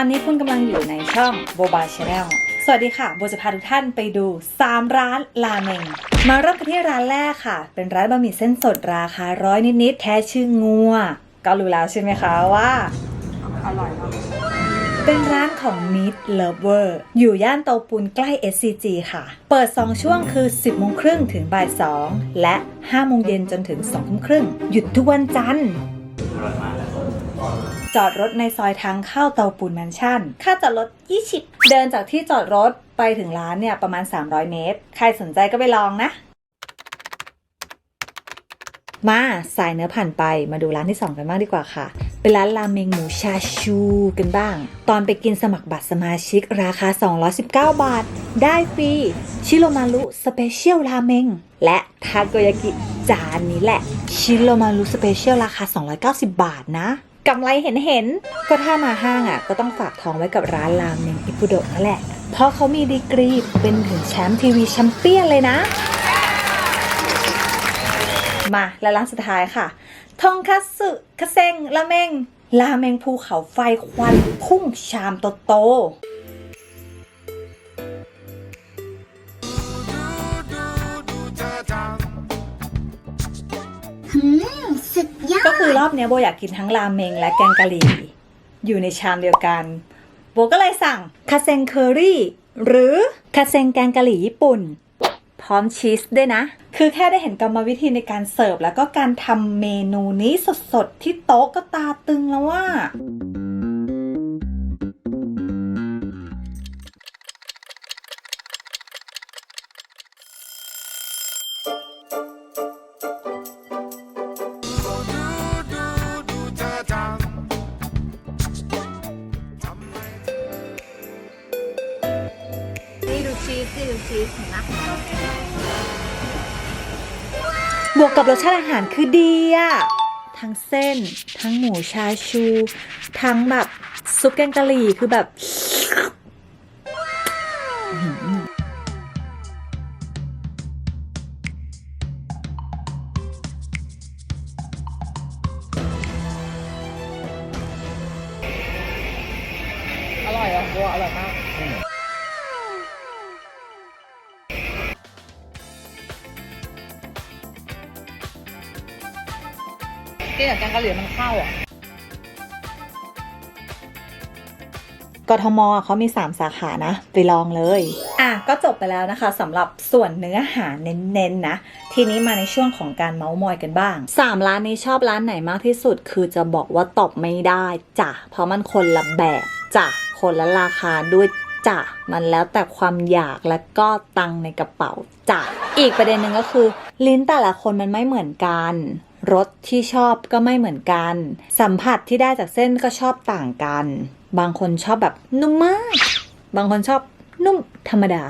อนนี้คุณกำลังอยู่ในช่องโบบาชาแนลสวัสดีค่ะโบจะพาทุกท่านไปดู 3 ร้านราเมง มาเริ่มกันที่ร้านแรกค่ะ เป็นร้านบะหมี่เส้นสดราคาร้อยนิดๆแค่ชื่องัว ก็รู้แล้วใช่ไหมคะว่า อร่อยมากเป็นร้านของ Meat Lover อยู่ย่านเตาปูนใกล้ SCG ค่ะ เปิด 2 ช่วงคือ 10โมงครึ่งถึงบ่าย 2 และ5โมงเย็นจนถึง2ทุ่มครึ่ง หยุดทุกวันจันทร์จอดรถในซอยทางเข้าเตาปูนแมนชั่น ค่าจอดรถ 20 เดินจากที่จอดรถไปถึงร้านเนี่ยประมาณ 300 เมตร ใครสนใจก็ไปลองนะ มาสายเนื้อผ่านไปมาดูร้านที่ 2 กันบ้างดีกว่าค่ะ เป็นร้านราเมงหมูชาชูกันบ้าง ตอนไปกินสมัครบัตรสมาชิกราคา 219 บาท ได้ฟรี ชิโรมารุสเปเชียลราเมงและทาโกยากิจานนี้แหละ ชิโรมารุสเปเชียลราคา 290 บาทนะ กำไรเห็นเห็นๆก็ถ้ามาห้างอะ ก็ต้องฝากท้องไว้กับร้านราเมงอิปุโดะนั่นแหละ เพราะเขามีดีกรีเป็นถึงแชมป์ทีวีแชมเปี้ยนเลยนะ มาและร้านสุดท้ายค่ะทงคัตสึคาเซงราเมงราเมงภูเขาไฟควันพุ่งชามโตโต คือรอบเนี้ยโบอยากกินทั้งราเมงและแกงกะหรี่ อยู่ในชามเดียวกัน โบก็เลยสั่งคาเซงเคอรี่ หรือคาเซงแกงกะหรี่ญี่ปุ่น พร้อมชีสด้วยนะ คือแค่ได้เห็นกรรมวิธีในการเสิร์ฟแล้วก็การทำเมนูนี้สดๆที่โต๊ะก็ตาตึงแล้วว่า ดูชีสนี่ดูชีสนไหมบวกกับรสชาติอาหารคือดีอะทั้งเส้น ทั้งหมูชาชู ทั้งแบบซุปแกงกะหรี่คือแบบอร่อยอะบัวอร่อยมาก กินกับแกงกะหรี่มันเข้าอะกทมเขามี 3 สาขานะ ไปลองเลย อะ ก็จบไปแล้วนะคะสำหรับส่วนเนื้อหาเน้นๆนะ ทีนี้มาในช่วงของการเมาส์มอยกันบ้าง 3 ร้านนี้ชอบร้านไหนมากที่สุด คือจะบอกว่าตอบไม่ได้จ้ะเพราะมันคนละแบบจ้ะคนละราคาด้วยจ้ะมันแล้วแต่ความอยากและก็ตังค์ในกระเป๋าจ้ะอีกประเด็นหนึ่งก็คือ ลิ้นแต่ละคนมันไม่เหมือนกัน รสที่ชอบก็ไม่เหมือนกัน สัมผัสที่ได้จากเส้นก็ชอบต่างกัน บางคนชอบแบบนุ่มมาก บางคนชอบนุ่มธรรมดา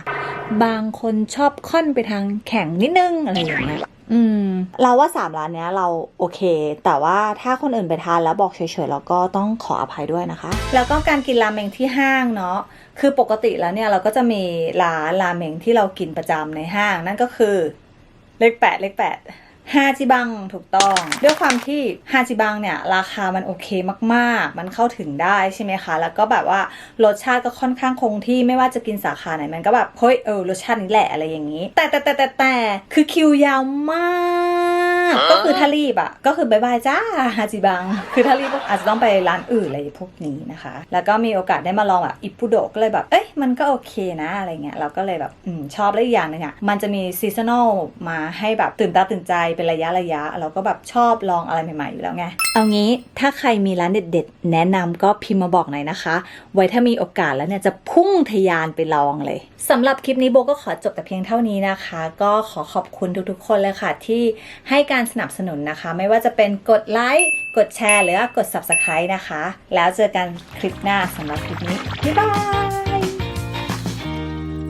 บางคนชอบค่อนไปทางแข็งนิดนึงอะไรอย่างเงี้ยอืมเราว่าสามร้านเนี้ยเราโอเค แต่ว่าถ้าคนอื่นไปทานแล้วบอกเฉยๆเราก็ต้องขออภัยด้วยนะคะ แล้วก็การกินราเมงที่ห้างเนาะคือปกติแล้วเนี่ยเราก็จะมีร้านราเมงที่เรากินประจำในห้าง นั่นก็คือเลขแปดเลขแปด ฮาจิบังถูกต้อง ด้วยความที่ฮาจิบังเนี่ยราคามันโอเคมากๆ มันเข้าถึงได้ใช่ไหมคะ แล้วก็แบบว่ารสชาติก็ค่อนข้างคงที่ไม่ว่าจะกินสาขาไหนมันก็แบบเฮ้ยเออรสชาตินี้แหละอะไรอย่างนี้ แต่แต่แต่แต่แต่คือคิวยาวมาก ก็คือถ้ารีบอะ ก็คือบายบายจ้าฮาจิบัง คือถ้ารีบก็อาจจะต้องไปร้านอื่นอะไรพวกนี้นะคะ แล้วก็มีโอกาสได้มาลองแบบอิปุโดก็เลยแบบ เอ้ย มันก็โอเคนะอะไรเงี้ย เราก็เลยแบบอมชอบและอีกอย่างหนึงอะ มันจะมีซีซันอลมาให้แบบตื่นตาตื่นใจเป็นระยะระยะ เราก็แบบชอบลองอะไรใหม่ๆอยู่แล้วไง เอางี้ถ้าใครมีร้านเด็ด ๆ แนะนำก็พิมพ์มาบอกหน่อยนะคะ ไว้ถ้ามีโอกาสแล้วเนี่ยจะพุ่งทะยานไปลองเลยสำหรับคลิปนี้โบก็ขอจบแต่เพียงเท่านี้นะคะ ก็ขอขอบคุณทุกๆ คนเลยค่ะที่ให้การสนับสนุนนะคะ ไม่ว่าจะเป็นกดไลค์กดแชร์ หรือว่ากด subscribe นะคะ แล้วเจอกันคลิปหน้าสำหรับคลิปนี้ บ๊ายบาย